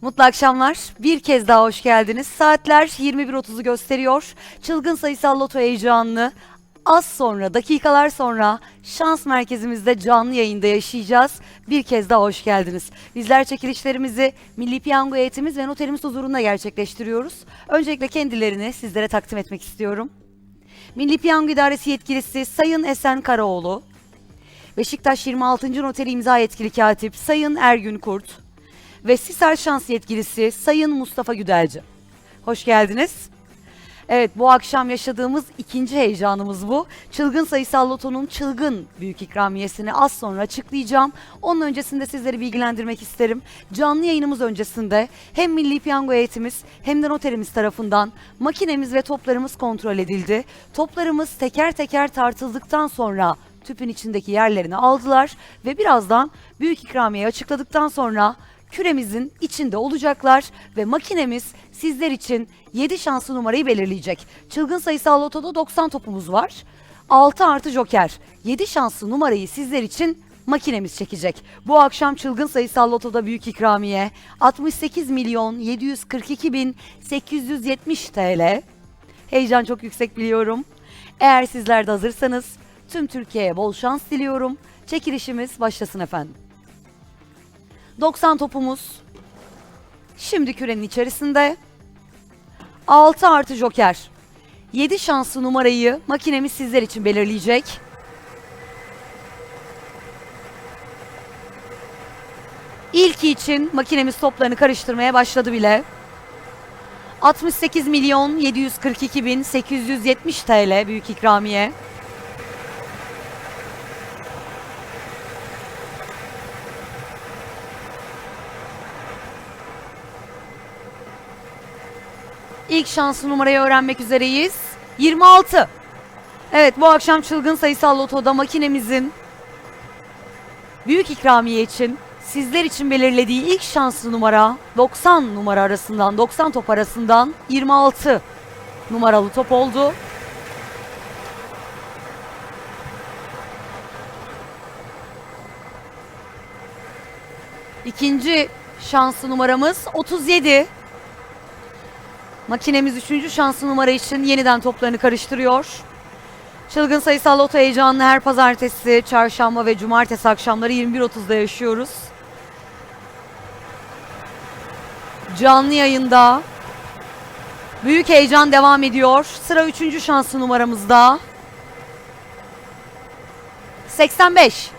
Mutlu akşamlar. Bir kez daha hoş geldiniz. Saatler 21.30'u gösteriyor. Çılgın sayısal loto heyecanını az sonra, dakikalar sonra şans merkezimizde canlı yayında yaşayacağız. Bir kez daha hoş geldiniz. Bizler çekilişlerimizi Milli Piyango Eğitimimiz ve Noterimiz huzurunda gerçekleştiriyoruz. Öncelikle kendilerini sizlere takdim etmek istiyorum. Milli Piyango İdaresi yetkilisi Sayın Esen Karaoğlu, Beşiktaş 26. Noteri imza yetkili katip Sayın Ergün Kurt, ve Sisal Şans yetkilisi Sayın Mustafa Güdelci. Hoş geldiniz. Evet bu akşam yaşadığımız ikinci heyecanımız bu. Çılgın Sayısal Loto'nun çılgın büyük ikramiyesini az sonra açıklayacağım. Onun öncesinde sizleri bilgilendirmek isterim. Canlı yayınımız öncesinde hem Milli Piyango Heyetimiz hem de noterimiz tarafından makinemiz ve toplarımız kontrol edildi. Toplarımız teker teker tartıldıktan sonra tüpün içindeki yerlerini aldılar ve birazdan büyük ikramiye açıkladıktan sonra küremizin içinde olacaklar ve makinemiz sizler için 7 şanslı numarayı belirleyecek. Çılgın sayısal lotoda 90 topumuz var. 6 artı joker. 7 şanslı numarayı sizler için makinemiz çekecek. Bu akşam çılgın sayısal lotoda büyük ikramiye 68 milyon 742 bin 870 TL. Heyecan çok yüksek biliyorum. Eğer sizler de hazırsanız tüm Türkiye'ye bol şans diliyorum. Çekilişimiz başlasın efendim. 90 topumuz şimdi kürenin içerisinde. 6 artı joker. 7 şanslı numarayı makinemiz sizler için belirleyecek. İlki için makinemiz toplarını karıştırmaya başladı bile. 68 milyon 742 bin 870 TL büyük ikramiye. İlk şanslı numarayı öğrenmek üzereyiz. 26. Evet bu akşam çılgın sayısal lotoda makinemizin büyük ikramiye için sizler için belirlediği ilk şanslı numara 90 numara arasından 90 top arasından 26 numaralı top oldu. İkinci şanslı numaramız 37. Makinemiz 3. şanslı numara için yeniden toplarını karıştırıyor. Çılgın sayısal loto heyecanını her pazartesi, çarşamba ve cumartesi akşamları 21.30'da yaşıyoruz. Canlı yayında büyük heyecan devam ediyor. Sıra 3. şanslı numaramızda. 85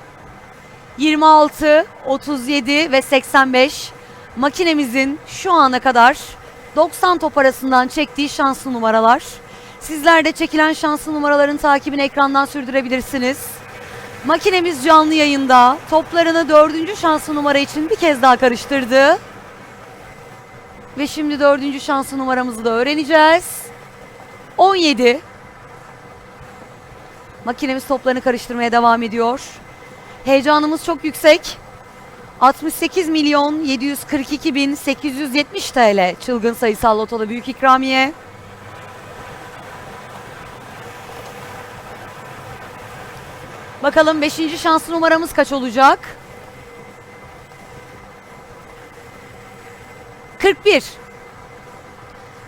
26, 37 ve 85 makinemizin şu ana kadar 90 top arasından çektiği şanslı numaralar. Sizler de çekilen şanslı numaraların takibini ekrandan sürdürebilirsiniz. Makinemiz canlı yayında toplarını dördüncü şanslı numara için bir kez daha karıştırdı. Ve şimdi dördüncü şanslı numaramızı da öğreneceğiz. 17. Makinemiz toplarını karıştırmaya devam ediyor. Heyecanımız çok yüksek. 68 milyon 742 bin 870 TL çılgın sayısal lotoda büyük ikramiye. Bakalım 5. şanslı numaramız kaç olacak? 41.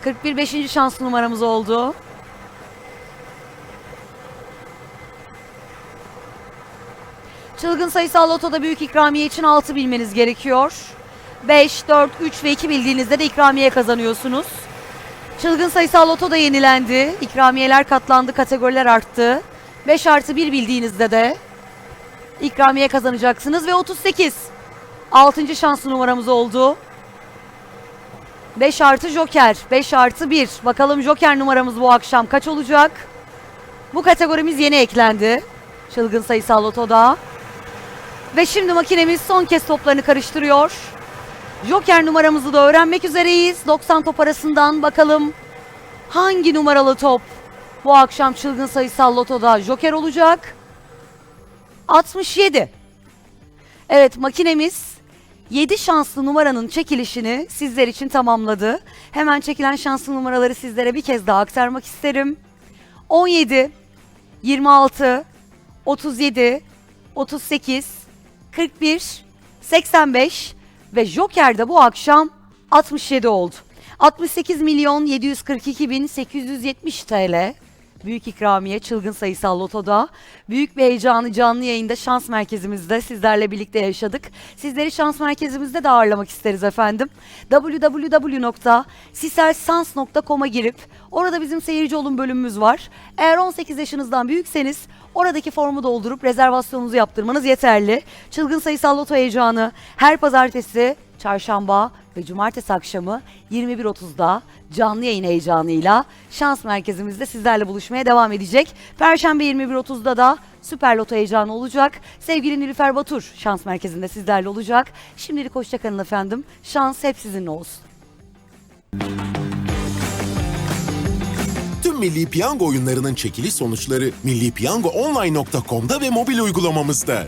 41 5. şanslı numaramız oldu. Çılgın sayısal lotoda büyük ikramiye için 6 bilmeniz gerekiyor. 5, 4, 3 ve 2 bildiğinizde de ikramiye kazanıyorsunuz. Çılgın sayısal loto da yenilendi. İkramiyeler katlandı, kategoriler arttı. 5 artı 1 bildiğinizde de ikramiye kazanacaksınız ve 38. 6. şanslı numaramız oldu. 5 artı Joker. 5 artı 1. Bakalım Joker numaramız bu akşam kaç olacak? Bu kategorimiz yeni eklendi. Çılgın sayısal lotoda. Ve şimdi makinemiz son kez toplarını karıştırıyor. Joker numaramızı da öğrenmek üzereyiz. 90 top arasından bakalım hangi numaralı top bu akşam çılgın sayısal lotoda Joker olacak? 67. Evet makinemiz 7 şanslı numaranın çekilişini sizler için tamamladı. Hemen çekilen şanslı numaraları sizlere bir kez daha aktarmak isterim. 17, 26, 37, 38, 41, 85 ve Joker de bu akşam 67 oldu. 68 milyon 742 bin 870 TL. Büyük ikramiye çılgın sayısal lotoda. Büyük bir heyecanı canlı yayında şans merkezimizde sizlerle birlikte yaşadık. Sizleri şans merkezimizde de ağırlamak isteriz efendim. www.siselsans.com'a girip orada bizim seyirci olun bölümümüz var. Eğer 18 yaşınızdan büyükseniz oradaki formu doldurup rezervasyonunuzu yaptırmanız yeterli. Çılgın sayısal loto heyecanı her pazartesi, çarşamba ve cumartesi akşamı 21.30'da canlı yayın heyecanıyla şans merkezimizde sizlerle buluşmaya devam edecek. Perşembe 21.30'da da Süper Loto heyecanı olacak. Sevgili Nilüfer Batur şans merkezinde sizlerle olacak. Şimdilik hoşçakalın efendim. Şans hep sizinle olsun. Tüm Milli Piyango oyunlarının çekiliş sonuçları millipiyangoonline.com'da ve mobil uygulamamızda.